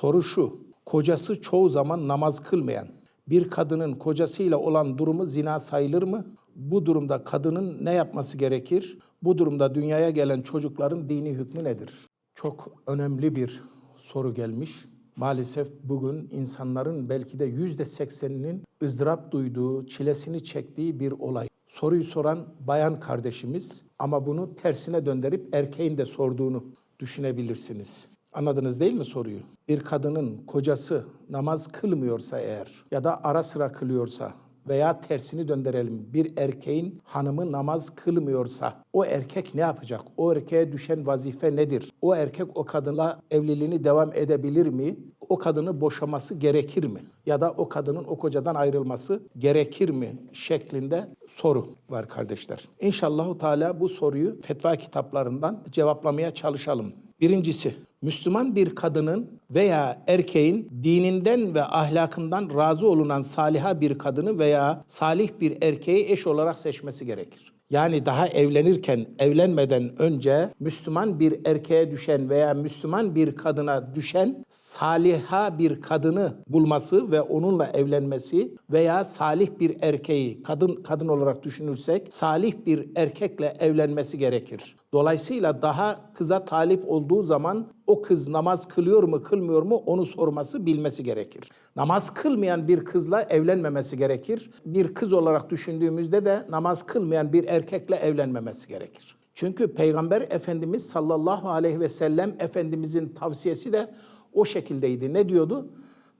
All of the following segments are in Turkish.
Soru şu, kocası çoğu zaman namaz kılmayan bir kadının kocasıyla olan durumu zina sayılır mı? Bu durumda kadının ne yapması gerekir? Bu durumda dünyaya gelen çocukların dini hükmü nedir? Çok önemli bir soru gelmiş. Maalesef bugün insanların belki de yüzde sekseninin ızdırap duyduğu, çilesini çektiği bir olay. Soruyu soran bayan kardeşimiz ama bunu tersine döndürüp erkeğin de sorduğunu düşünebilirsiniz. Anladınız değil mi soruyu? Bir kadının kocası namaz kılmıyorsa eğer ya da ara sıra kılıyorsa veya tersini döndürelim. Bir erkeğin hanımı namaz kılmıyorsa o erkek ne yapacak? O erkeğe düşen vazife nedir? O erkek o kadınla evliliğini devam edebilir mi? O kadını boşaması gerekir mi? Ya da o kadının o kocadan ayrılması gerekir mi? şeklinde soru var kardeşler. İnşallahu Teala bu soruyu fetva kitaplarından cevaplamaya çalışalım. Birincisi, Müslüman bir kadının veya erkeğin dininden ve ahlakından razı olunan saliha bir kadını veya salih bir erkeği eş olarak seçmesi gerekir. Yani daha evlenirken, evlenmeden önce Müslüman bir erkeğe düşen veya Müslüman bir kadına düşen saliha bir kadını bulması ve onunla evlenmesi veya salih bir erkeği kadın kadın olarak düşünürsek salih bir erkekle evlenmesi gerekir. Dolayısıyla daha kıza talip olduğu zaman o kız namaz kılıyor mu kılmıyor mu onu sorması bilmesi gerekir. Namaz kılmayan bir kızla evlenmemesi gerekir. Bir kız olarak düşündüğümüzde de namaz kılmayan bir erkekle evlenmemesi gerekir. Çünkü Peygamber Efendimiz sallallahu aleyhi ve sellem Efendimizin tavsiyesi de o şekildeydi. Ne diyordu?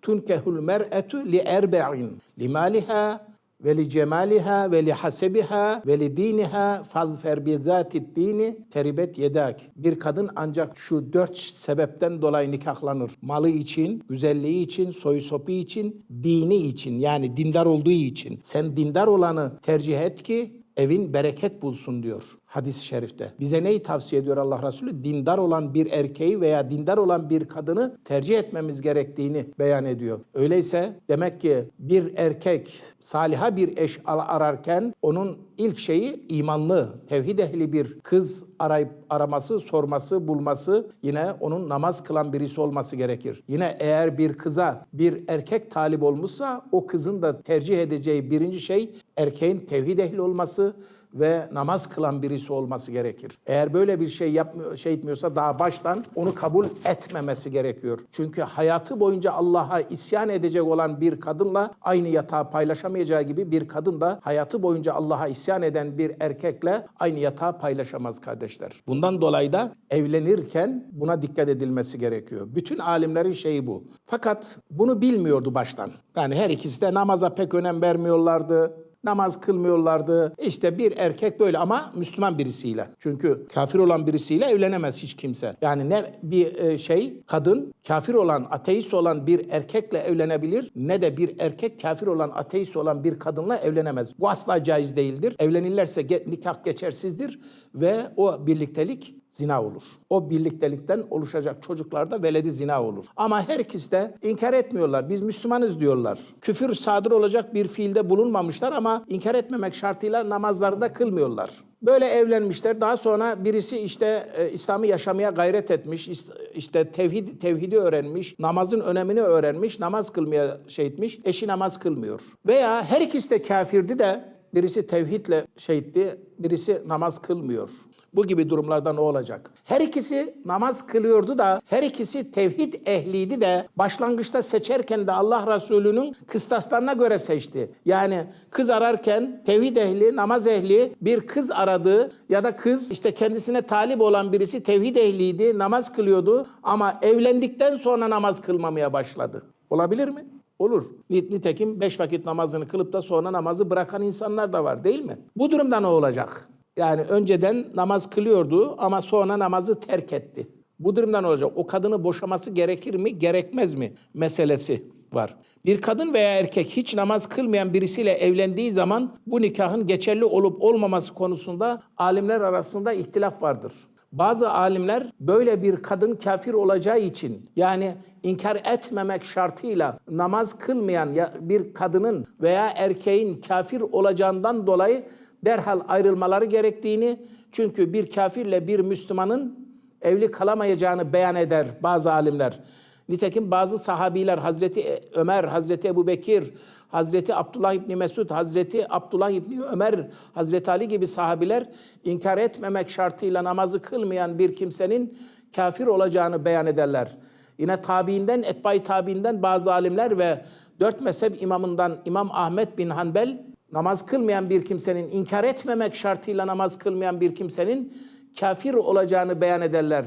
Tunkehul mer'etu li erbe'in li maliha ve li cemaliha ve li hasebiha ve li diniha fazfer bi zati dini teribet yedak. Bir kadın ancak şu dört sebepten dolayı nikahlanır. Malı için, güzelliği için, soyu sopu için, dini için yani dindar olduğu için. Sen dindar olanı tercih et ki evin bereket bulsun diyor hadis-i şerifte. Bize neyi tavsiye ediyor Allah Resulü? Dindar olan bir erkeği veya dindar olan bir kadını tercih etmemiz gerektiğini beyan ediyor. Öyleyse demek ki bir erkek saliha bir eş ararken onun ilk şeyi imanlı, tevhid ehli bir kız arayıp araması, sorması, bulması yine onun namaz kılan birisi olması gerekir. Yine eğer bir kıza bir erkek talip olmuşsa o kızın da tercih edeceği birinci şey erkeğin tevhid ehli olması, ve namaz kılan birisi olması gerekir. Eğer böyle bir şey yapmıyor, şey etmiyorsa daha baştan onu kabul etmemesi gerekiyor. Çünkü hayatı boyunca Allah'a isyan edecek olan bir kadınla aynı yatağı paylaşamayacağı gibi bir kadın da hayatı boyunca Allah'a isyan eden bir erkekle aynı yatağı paylaşamaz kardeşler. Bundan dolayı da evlenirken buna dikkat edilmesi gerekiyor. Bütün alimlerin şeyi bu. Fakat bunu bilmiyordu baştan. Yani her ikisi de namaza pek önem vermiyorlardı namaz kılmıyorlardı. İşte bir erkek böyle ama Müslüman birisiyle. Çünkü kafir olan birisiyle evlenemez hiç kimse. Yani ne bir e, şey kadın kafir olan, ateist olan bir erkekle evlenebilir ne de bir erkek kafir olan, ateist olan bir kadınla evlenemez. Bu asla caiz değildir. Evlenirlerse nikah geçersizdir ve o birliktelik zina olur. O birliktelikten oluşacak çocuklarda veledi zina olur. Ama her ikisi de inkar etmiyorlar. Biz Müslümanız diyorlar. Küfür sadır olacak bir fiilde bulunmamışlar ama inkar etmemek şartıyla namazları da kılmıyorlar. Böyle evlenmişler. Daha sonra birisi işte e, İslam'ı yaşamaya gayret etmiş. işte tevhid tevhidi öğrenmiş, namazın önemini öğrenmiş, namaz kılmaya şey etmiş. Eşi namaz kılmıyor. Veya her ikisi de kafirdi de birisi tevhidle şeytti, birisi namaz kılmıyor. Bu gibi durumlarda ne olacak? Her ikisi namaz kılıyordu da her ikisi tevhid ehliydi de başlangıçta seçerken de Allah Resulü'nün kıstaslarına göre seçti. Yani kız ararken tevhid ehli, namaz ehli bir kız aradı ya da kız işte kendisine talip olan birisi tevhid ehliydi, namaz kılıyordu ama evlendikten sonra namaz kılmamaya başladı. Olabilir mi? Olur. Nitekim beş vakit namazını kılıp da sonra namazı bırakan insanlar da var değil mi? Bu durumda ne olacak? Yani önceden namaz kılıyordu ama sonra namazı terk etti. Bu durumdan olacak. O kadını boşaması gerekir mi, gerekmez mi meselesi var. Bir kadın veya erkek hiç namaz kılmayan birisiyle evlendiği zaman bu nikahın geçerli olup olmaması konusunda alimler arasında ihtilaf vardır. Bazı alimler böyle bir kadın kafir olacağı için yani inkar etmemek şartıyla namaz kılmayan bir kadının veya erkeğin kafir olacağından dolayı derhal ayrılmaları gerektiğini çünkü bir kafirle bir Müslümanın evli kalamayacağını beyan eder bazı alimler. Nitekim bazı sahabiler Hazreti Ömer, Hazreti Ebu Bekir, Hazreti Abdullah İbni Mesud, Hazreti Abdullah İbni Ömer, Hazreti Ali gibi sahabiler inkar etmemek şartıyla namazı kılmayan bir kimsenin kafir olacağını beyan ederler. Yine tabiinden, etbay tabiinden bazı alimler ve dört mezhep imamından İmam Ahmet bin Hanbel namaz kılmayan bir kimsenin, inkar etmemek şartıyla namaz kılmayan bir kimsenin kafir olacağını beyan ederler.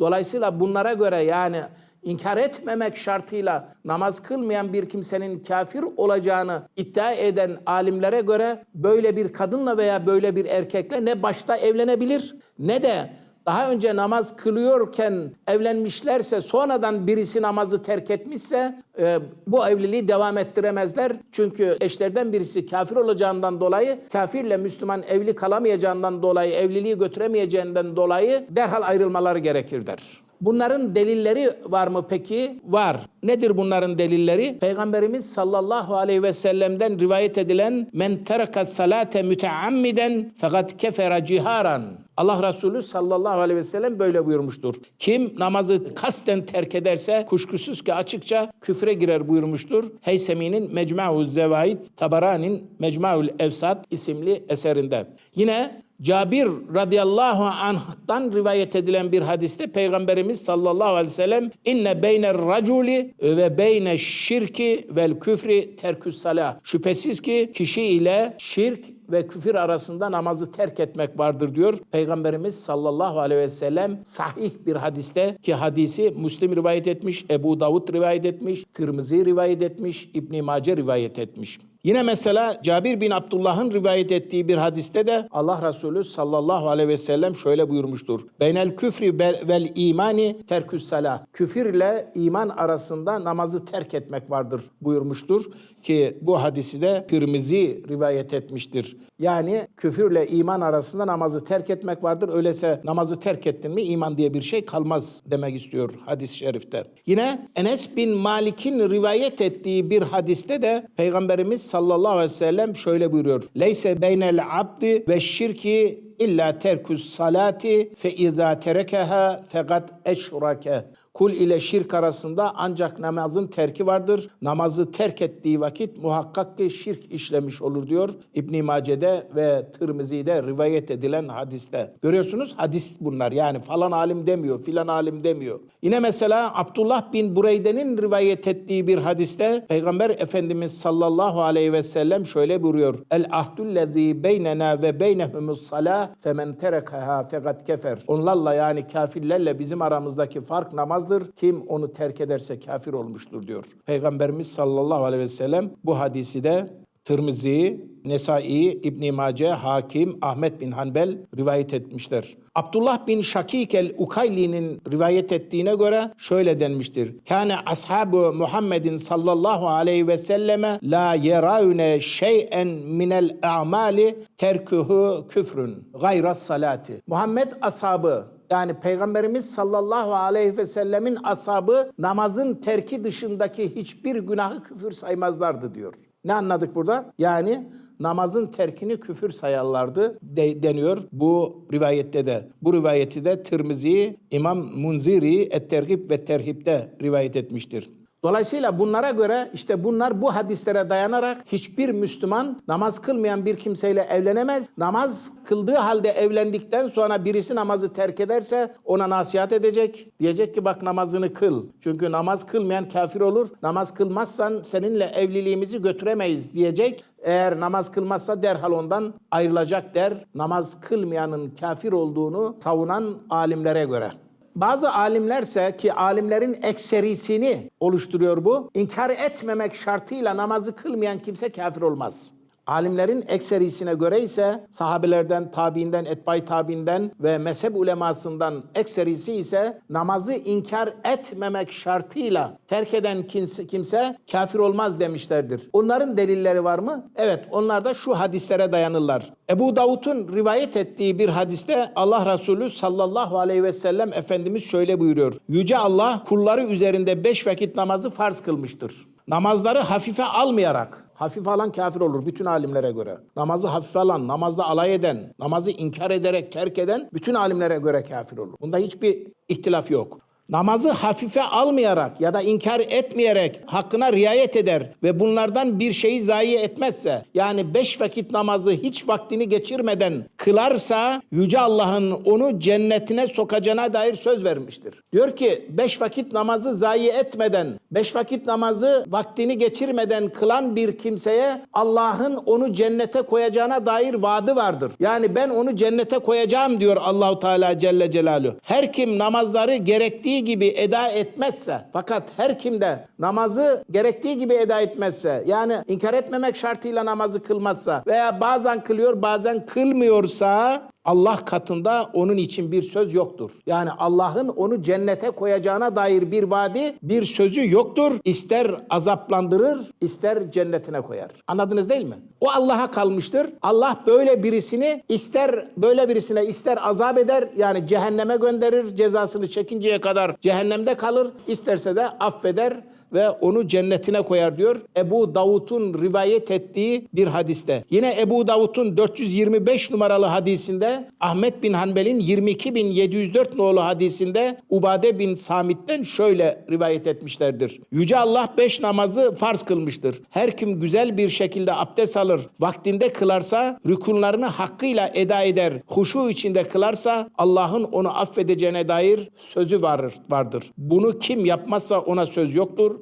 Dolayısıyla bunlara göre yani inkar etmemek şartıyla namaz kılmayan bir kimsenin kafir olacağını iddia eden alimlere göre böyle bir kadınla veya böyle bir erkekle ne başta evlenebilir ne de daha önce namaz kılıyorken evlenmişlerse sonradan birisi namazı terk etmişse e, bu evliliği devam ettiremezler. Çünkü eşlerden birisi kafir olacağından dolayı kafirle Müslüman evli kalamayacağından dolayı evliliği götüremeyeceğinden dolayı derhal ayrılmaları gerekir der. Bunların delilleri var mı peki? Var. Nedir bunların delilleri? Peygamberimiz sallallahu aleyhi ve sellem'den rivayet edilen men teraka salate müteammiden fakat kefera ciharan. Allah Resulü sallallahu aleyhi ve sellem böyle buyurmuştur. Kim namazı kasten terk ederse kuşkusuz ki açıkça küfre girer buyurmuştur. Heysemi'nin Mecmu'u Zevaid, Tabarani'nin Mecmu'ul Evsat isimli eserinde. Yine Cabir radıyallahu anh'tan rivayet edilen bir hadiste Peygamberimiz sallallahu aleyhi ve sellem inne beyne raculi ve beyne şirki vel küfri terküs salah. Şüphesiz ki kişi ile şirk ve küfür arasında namazı terk etmek vardır diyor. Peygamberimiz sallallahu aleyhi ve sellem sahih bir hadiste ki hadisi Müslim rivayet etmiş, Ebu Davud rivayet etmiş, Tirmizi rivayet etmiş, İbn Mace rivayet etmiş. Yine mesela Cabir bin Abdullah'ın rivayet ettiği bir hadiste de Allah Resulü sallallahu aleyhi ve sellem şöyle buyurmuştur. Beynel küfri vel imani terküs salah. Küfür ile iman arasında namazı terk etmek vardır buyurmuştur. Ki bu hadisi de Tirmizi rivayet etmiştir. Yani küfürle iman arasında namazı terk etmek vardır. Öyleyse namazı terk ettin mi iman diye bir şey kalmaz demek istiyor hadis-i şerifte. Yine Enes bin Malik'in rivayet ettiği bir hadiste de Peygamberimiz sallallahu aleyhi ve sellem şöyle buyuruyor. Leyse beynel abdi ve şirki illa terkus salati fe izâ terekeha fekat eşrake. Kul ile şirk arasında ancak namazın terki vardır. Namazı terk ettiği vakit muhakkak ki şirk işlemiş olur diyor İbn Mace'de ve Tirmizi'de rivayet edilen hadiste. Görüyorsunuz hadis bunlar yani falan alim demiyor, filan alim demiyor. Yine mesela Abdullah bin Bureyde'nin rivayet ettiği bir hadiste Peygamber Efendimiz sallallahu aleyhi ve sellem şöyle buyuruyor. El ahdullezî beynena ve beynehumus salah femen terekaha fekat kefer. Onlarla yani kafirlerle bizim aramızdaki fark namazdır. Kim onu terk ederse kafir olmuştur diyor. Peygamberimiz sallallahu aleyhi ve sellem bu hadisi de Tirmizi, Nesai, İbn Mace, Hakim, Ahmet bin Hanbel rivayet etmişler. Abdullah bin Şakik el-Ukayli'nin rivayet ettiğine göre şöyle denmiştir. Kâne ashabu Muhammedin sallallahu aleyhi ve selleme la yeravne şey'en minel a'mali terkuhu küfrün gayras salati. Muhammed ashabı yani Peygamberimiz sallallahu aleyhi ve sellemin ashabı namazın terki dışındaki hiçbir günahı küfür saymazlardı diyor. Ne anladık burada? Yani namazın terkini küfür sayarlardı de, deniyor bu rivayette de. Bu rivayeti de Tirmizi, İmam Munziri Et-Tergib ve Terhib'de rivayet etmiştir. Dolayısıyla bunlara göre işte bunlar bu hadislere dayanarak hiçbir Müslüman namaz kılmayan bir kimseyle evlenemez. Namaz kıldığı halde evlendikten sonra birisi namazı terk ederse ona nasihat edecek. Diyecek ki bak namazını kıl. Çünkü namaz kılmayan kafir olur. Namaz kılmazsan seninle evliliğimizi götüremeyiz diyecek. Eğer namaz kılmazsa derhal ondan ayrılacak der. Namaz kılmayanın kafir olduğunu savunan alimlere göre. Bazı alimlerse ki alimlerin ekserisini oluşturuyor bu. inkar etmemek şartıyla namazı kılmayan kimse kafir olmaz. Alimlerin ekserisine göre ise sahabelerden, tabiinden, etbay tabiinden ve mezhep ulemasından ekserisi ise namazı inkar etmemek şartıyla terk eden kimse, kimse kafir olmaz demişlerdir. Onların delilleri var mı? Evet, onlar da şu hadislere dayanırlar. Ebu Davud'un rivayet ettiği bir hadiste Allah Resulü sallallahu aleyhi ve sellem Efendimiz şöyle buyuruyor. Yüce Allah kulları üzerinde beş vakit namazı farz kılmıştır. Namazları hafife almayarak, hafif alan kafir olur bütün alimlere göre. Namazı hafife alan, namazda alay eden, namazı inkar ederek terk eden bütün alimlere göre kafir olur. Bunda hiçbir ihtilaf yok. Namazı hafife almayarak ya da inkar etmeyerek hakkına riayet eder ve bunlardan bir şeyi zayi etmezse yani beş vakit namazı hiç vaktini geçirmeden kılarsa Yüce Allah'ın onu cennetine sokacağına dair söz vermiştir. Diyor ki beş vakit namazı zayi etmeden, beş vakit namazı vaktini geçirmeden kılan bir kimseye Allah'ın onu cennete koyacağına dair vaadi vardır. Yani ben onu cennete koyacağım diyor Allahu Teala Celle Celaluhu. Her kim namazları gerektiği gibi eda etmezse fakat her kim de namazı gerektiği gibi eda etmezse yani inkar etmemek şartıyla namazı kılmazsa veya bazen kılıyor bazen kılmıyorsa Allah katında onun için bir söz yoktur. Yani Allah'ın onu cennete koyacağına dair bir vaadi, bir sözü yoktur. İster azaplandırır, ister cennetine koyar. Anladınız değil mi? O Allah'a kalmıştır. Allah böyle birisini ister böyle birisine ister azap eder yani cehenneme gönderir, cezasını çekinceye kadar cehennemde kalır, isterse de affeder ve onu cennetine koyar diyor. Ebu Davud'un rivayet ettiği bir hadiste. Yine Ebu Davud'un 425 numaralı hadisinde Ahmet bin Hanbel'in 22704 nolu hadisinde Ubade bin Samit'ten şöyle rivayet etmişlerdir. Yüce Allah beş namazı farz kılmıştır. Her kim güzel bir şekilde abdest alır, vaktinde kılarsa, rükunlarını hakkıyla eda eder, huşu içinde kılarsa Allah'ın onu affedeceğine dair sözü vardır. Bunu kim yapmazsa ona söz yoktur.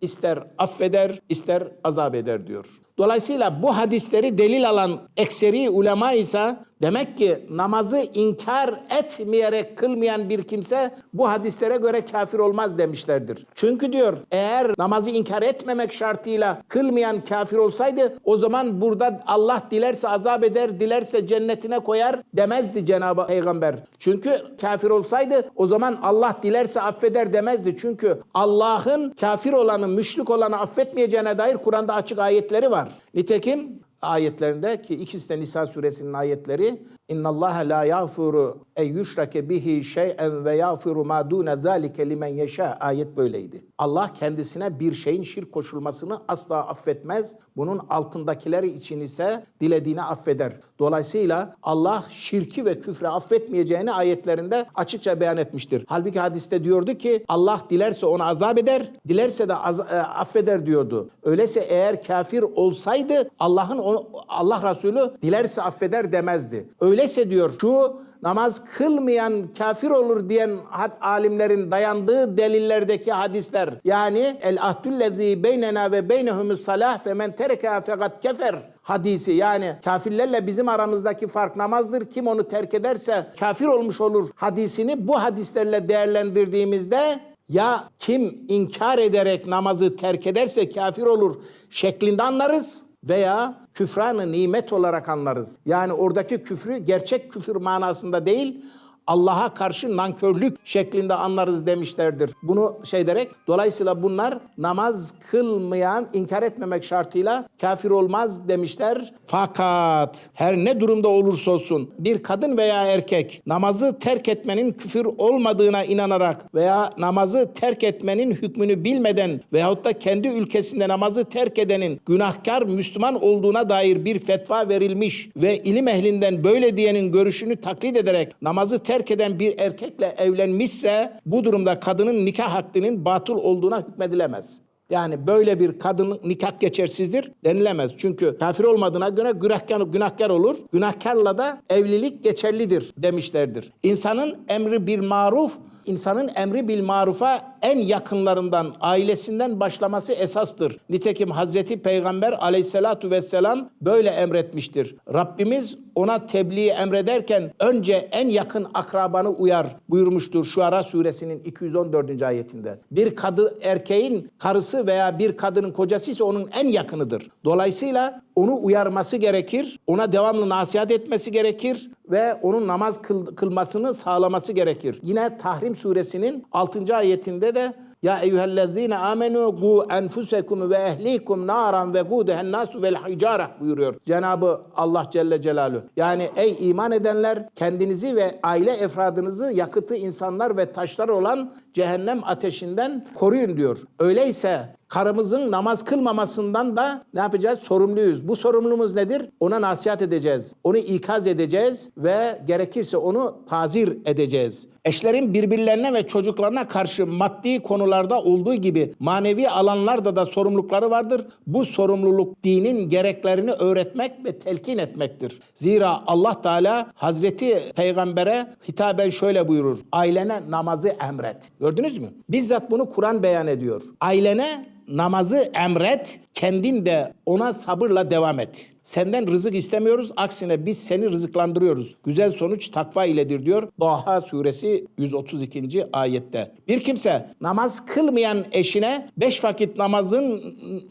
İster affeder, ister azap eder diyor. Dolayısıyla bu hadisleri delil alan ekseri ulema ise demek ki namazı inkar etmeyerek kılmayan bir kimse bu hadislere göre kafir olmaz demişlerdir. Çünkü diyor eğer namazı inkar etmemek şartıyla kılmayan kafir olsaydı o zaman burada Allah dilerse azap eder, dilerse cennetine koyar demezdi Cenab-ı Peygamber. Çünkü kafir olsaydı o zaman Allah dilerse affeder demezdi. Çünkü Allah'ın kafir olanı, müşrik olanı affetmeyeceğine dair Kur'an'da açık ayetleri var. Nitekim ayetlerinde ki ikisi de Nisa suresinin ayetleri İnna Allah la yağfiru en yüşrake bihi şey'en ve yağfiru ma dune zalike limen ayet böyleydi. Allah kendisine bir şeyin şirk koşulmasını asla affetmez. Bunun altındakileri için ise dilediğini affeder. Dolayısıyla Allah şirki ve küfre affetmeyeceğini ayetlerinde açıkça beyan etmiştir. Halbuki hadiste diyordu ki Allah dilerse onu azap eder, dilerse de az- e, affeder diyordu. Öyleyse eğer kafir olsaydı Allah'ın onu, Allah Resulü dilerse affeder demezdi. Öyleyse diyor şu namaz kılmayan kafir olur diyen had alimlerin dayandığı delillerdeki hadisler yani el ahdüllezî beynena ve beynehumus salah ve men tereka fekat kefer hadisi yani kafirlerle bizim aramızdaki fark namazdır. Kim onu terk ederse kafir olmuş olur hadisini bu hadislerle değerlendirdiğimizde ya kim inkar ederek namazı terk ederse kafir olur şeklinde anlarız veya küfranı nimet olarak anlarız. Yani oradaki küfrü gerçek küfür manasında değil, Allah'a karşı nankörlük şeklinde anlarız demişlerdir. Bunu şey derek dolayısıyla bunlar namaz kılmayan inkar etmemek şartıyla kafir olmaz demişler. Fakat her ne durumda olursa olsun bir kadın veya erkek namazı terk etmenin küfür olmadığına inanarak veya namazı terk etmenin hükmünü bilmeden veyahut da kendi ülkesinde namazı terk edenin günahkar Müslüman olduğuna dair bir fetva verilmiş ve ilim ehlinden böyle diyenin görüşünü taklit ederek namazı terk eden bir erkekle evlenmişse bu durumda kadının nikah hakkının batıl olduğuna hükmedilemez. Yani böyle bir kadın nikah geçersizdir denilemez. Çünkü kafir olmadığına göre günahkar, günahkar olur. Günahkarla da evlilik geçerlidir demişlerdir. İnsanın emri bir maruf, insanın emri bil marufa en yakınlarından, ailesinden başlaması esastır. Nitekim Hazreti Peygamber aleyhissalatu vesselam böyle emretmiştir. Rabbimiz ona tebliği emrederken önce en yakın akrabanı uyar buyurmuştur Şuara suresinin 214. ayetinde. Bir kadı erkeğin karısı veya bir kadının kocası ise onun en yakınıdır. Dolayısıyla onu uyarması gerekir, ona devamlı nasihat etmesi gerekir ve onun namaz kıl- kılmasını sağlaması gerekir. Yine Tahrim suresinin 6. ayetinde de ya eyyühellezine amenu gu enfusekum ve ehlikum naran ve gudehen nasu vel hicara buyuruyor. Cenabı Allah Celle Celaluhu. Yani ey iman edenler kendinizi ve aile efradınızı yakıtı insanlar ve taşlar olan cehennem ateşinden koruyun diyor. Öyleyse karımızın namaz kılmamasından da ne yapacağız? Sorumluyuz. Bu sorumluluğumuz nedir? Ona nasihat edeceğiz. Onu ikaz edeceğiz ve gerekirse onu tazir edeceğiz. Eşlerin birbirlerine ve çocuklarına karşı maddi konularda olduğu gibi manevi alanlarda da sorumlulukları vardır. Bu sorumluluk dinin gereklerini öğretmek ve telkin etmektir. Zira Allah Teala Hazreti Peygamber'e hitaben şöyle buyurur. Ailene namazı emret. Gördünüz mü? Bizzat bunu Kur'an beyan ediyor. Ailene namazı emret, kendin de ona sabırla devam et. Senden rızık istemiyoruz, aksine biz seni rızıklandırıyoruz. Güzel sonuç takva iledir diyor Daha suresi 132. ayette. Bir kimse namaz kılmayan eşine beş vakit namazın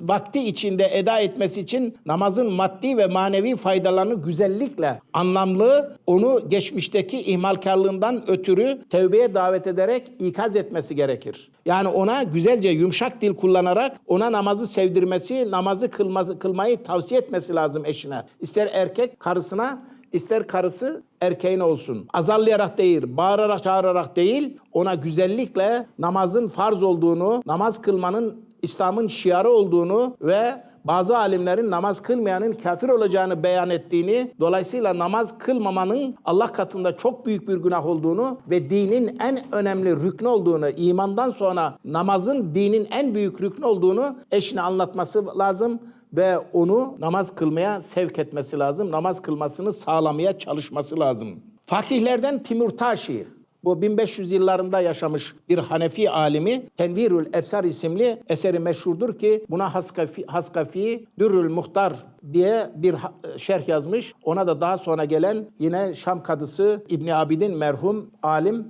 vakti içinde eda etmesi için namazın maddi ve manevi faydalarını güzellikle, anlamlı, onu geçmişteki ihmalkarlığından ötürü tevbeye davet ederek ikaz etmesi gerekir. Yani ona güzelce yumuşak dil kullanarak ona namazı sevdirmesi, namazı kılması, kılmayı tavsiye etmesi lazım eşine. İster erkek karısına, ister karısı erkeğine olsun. Azarlayarak değil, bağırarak, çağırarak değil, ona güzellikle namazın farz olduğunu, namaz kılmanın İslam'ın şiarı olduğunu ve bazı alimlerin namaz kılmayanın kafir olacağını beyan ettiğini, dolayısıyla namaz kılmamanın Allah katında çok büyük bir günah olduğunu ve dinin en önemli rüknü olduğunu, imandan sonra namazın dinin en büyük rüknü olduğunu eşine anlatması lazım ve onu namaz kılmaya sevk etmesi lazım. Namaz kılmasını sağlamaya çalışması lazım. Fakihlerden Timurtaşi, bu 1500 yıllarında yaşamış bir Hanefi alimi Tenvirül Ebsar isimli eseri meşhurdur ki buna Haskafi, Haskafi Dürrül Muhtar diye bir ha- şerh yazmış. Ona da daha sonra gelen yine Şam kadısı İbni Abidin merhum alim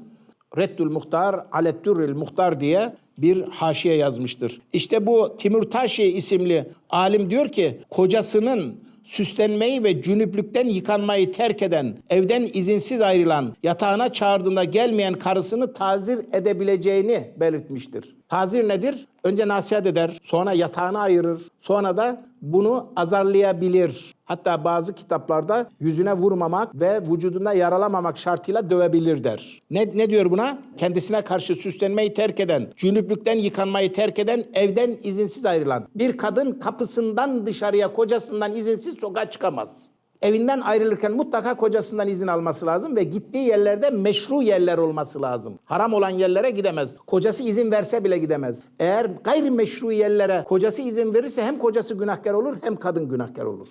Reddül Muhtar, Alettürrül Muhtar diye bir haşiye yazmıştır. İşte bu Timurtaşi isimli alim diyor ki kocasının süslenmeyi ve cünüplükten yıkanmayı terk eden, evden izinsiz ayrılan, yatağına çağırdığında gelmeyen karısını tazir edebileceğini belirtmiştir. Tazir nedir? Önce nasihat eder, sonra yatağını ayırır, sonra da bunu azarlayabilir. Hatta bazı kitaplarda yüzüne vurmamak ve vücuduna yaralamamak şartıyla dövebilir der. Ne, ne diyor buna? Kendisine karşı süslenmeyi terk eden, cünüplükten yıkanmayı terk eden, evden izinsiz ayrılan. Bir kadın kapısından dışarıya kocasından izinsiz sokağa çıkamaz. Evinden ayrılırken mutlaka kocasından izin alması lazım ve gittiği yerlerde meşru yerler olması lazım. Haram olan yerlere gidemez. Kocası izin verse bile gidemez. Eğer gayrimeşru yerlere kocası izin verirse hem kocası günahkar olur hem kadın günahkar olur.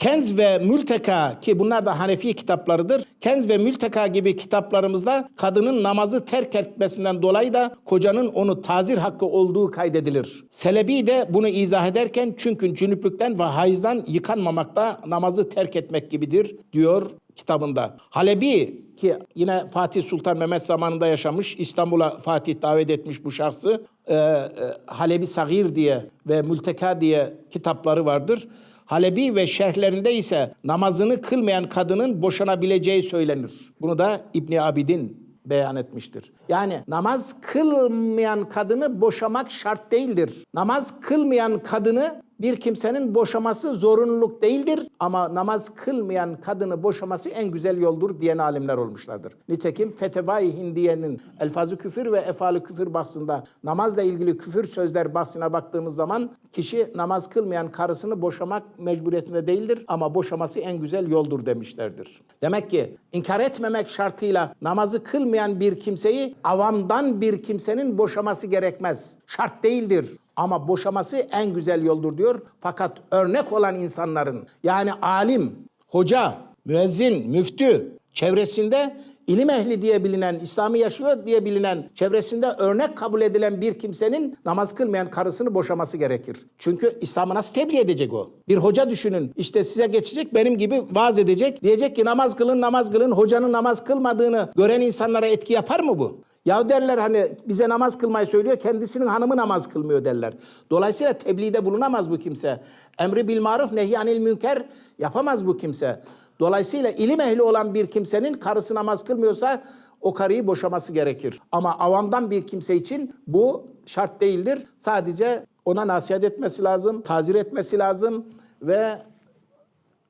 Kenz ve Mülteka ki bunlar da Hanefi kitaplarıdır. Kenz ve Mülteka gibi kitaplarımızda kadının namazı terk etmesinden dolayı da kocanın onu tazir hakkı olduğu kaydedilir. Selebi de bunu izah ederken çünkü cünüplükten ve hayızdan yıkanmamakta namazı terk etmek gibidir diyor kitabında. Halebi ki yine Fatih Sultan Mehmet zamanında yaşamış, İstanbul'a Fatih davet etmiş bu şahsı. Ee, Halebi Sagir diye ve Mülteka diye kitapları vardır. Halebi ve şerhlerinde ise namazını kılmayan kadının boşanabileceği söylenir. Bunu da İbni Abidin beyan etmiştir. Yani namaz kılmayan kadını boşamak şart değildir. Namaz kılmayan kadını bir kimsenin boşaması zorunluluk değildir ama namaz kılmayan kadını boşaması en güzel yoldur diyen alimler olmuşlardır. Nitekim Fetevai Hindiye'nin Elfazı Küfür ve Efalı Küfür bahsında namazla ilgili küfür sözler bahsine baktığımız zaman kişi namaz kılmayan karısını boşamak mecburiyetinde değildir ama boşaması en güzel yoldur demişlerdir. Demek ki inkar etmemek şartıyla namazı kılmayan bir kimseyi avamdan bir kimsenin boşaması gerekmez. Şart değildir. Ama boşaması en güzel yoldur diyor. Fakat örnek olan insanların yani alim, hoca, müezzin, müftü çevresinde ilim ehli diye bilinen, İslam'ı yaşıyor diye bilinen, çevresinde örnek kabul edilen bir kimsenin namaz kılmayan karısını boşaması gerekir. Çünkü İslam'ı nasıl tebliğ edecek o? Bir hoca düşünün. işte size geçecek benim gibi vaaz edecek. Diyecek ki namaz kılın, namaz kılın. Hocanın namaz kılmadığını gören insanlara etki yapar mı bu? Ya derler hani bize namaz kılmayı söylüyor, kendisinin hanımı namaz kılmıyor derler. Dolayısıyla tebliğde bulunamaz bu kimse. Emri bil maruf nehyanil münker yapamaz bu kimse. Dolayısıyla ilim ehli olan bir kimsenin karısı namaz kılmıyorsa o karıyı boşaması gerekir. Ama avamdan bir kimse için bu şart değildir. Sadece ona nasihat etmesi lazım, tazir etmesi lazım ve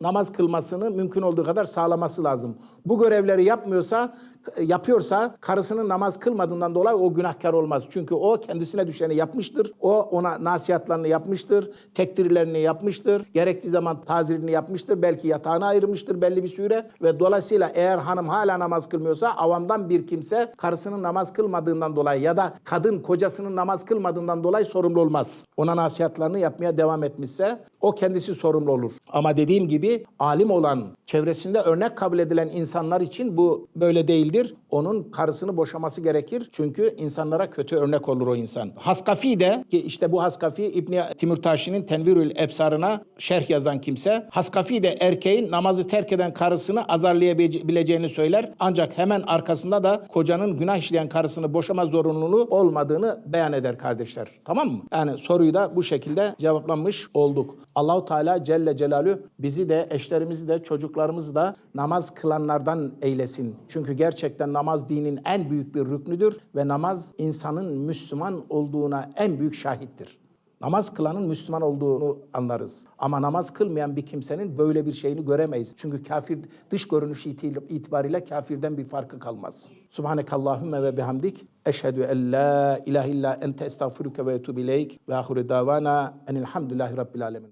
namaz kılmasını mümkün olduğu kadar sağlaması lazım. Bu görevleri yapmıyorsa, yapıyorsa karısının namaz kılmadığından dolayı o günahkar olmaz. Çünkü o kendisine düşeni yapmıştır. O ona nasihatlarını yapmıştır, tekdirlerini yapmıştır, gerektiği zaman tazirini yapmıştır, belki yatağını ayırmıştır belli bir süre ve dolayısıyla eğer hanım hala namaz kılmıyorsa avamdan bir kimse karısının namaz kılmadığından dolayı ya da kadın kocasının namaz kılmadığından dolayı sorumlu olmaz. Ona nasihatlarını yapmaya devam etmişse o kendisi sorumlu olur. Ama dediğim gibi alim olan, çevresinde örnek kabul edilen insanlar için bu böyle değildir. Onun karısını boşaması gerekir. Çünkü insanlara kötü örnek olur o insan. Haskafi de ki işte bu Haskafi İbni Timurtaşi'nin Tenvirül Ebsarına şerh yazan kimse. Haskafi de erkeğin namazı terk eden karısını azarlayabileceğini söyler. Ancak hemen arkasında da kocanın günah işleyen karısını boşama zorunluluğu olmadığını beyan eder kardeşler. Tamam mı? Yani soruyu da bu şekilde cevaplamış olduk. Allahu Teala Celle Celaluhu bizi de eşlerimizi de çocuklarımızı da namaz kılanlardan eylesin. Çünkü gerçekten namaz dinin en büyük bir rüknüdür ve namaz insanın Müslüman olduğuna en büyük şahittir. Namaz kılanın Müslüman olduğunu anlarız. Ama namaz kılmayan bir kimsenin böyle bir şeyini göremeyiz. Çünkü kafir dış görünüş iti- itibariyle kafirden bir farkı kalmaz. Subhanekallahümme ve bihamdik. Eşhedü en la ilahe illa ente estağfiruke ve etubu ileyk. Ve ahiru davana enilhamdülillahi rabbil alemin.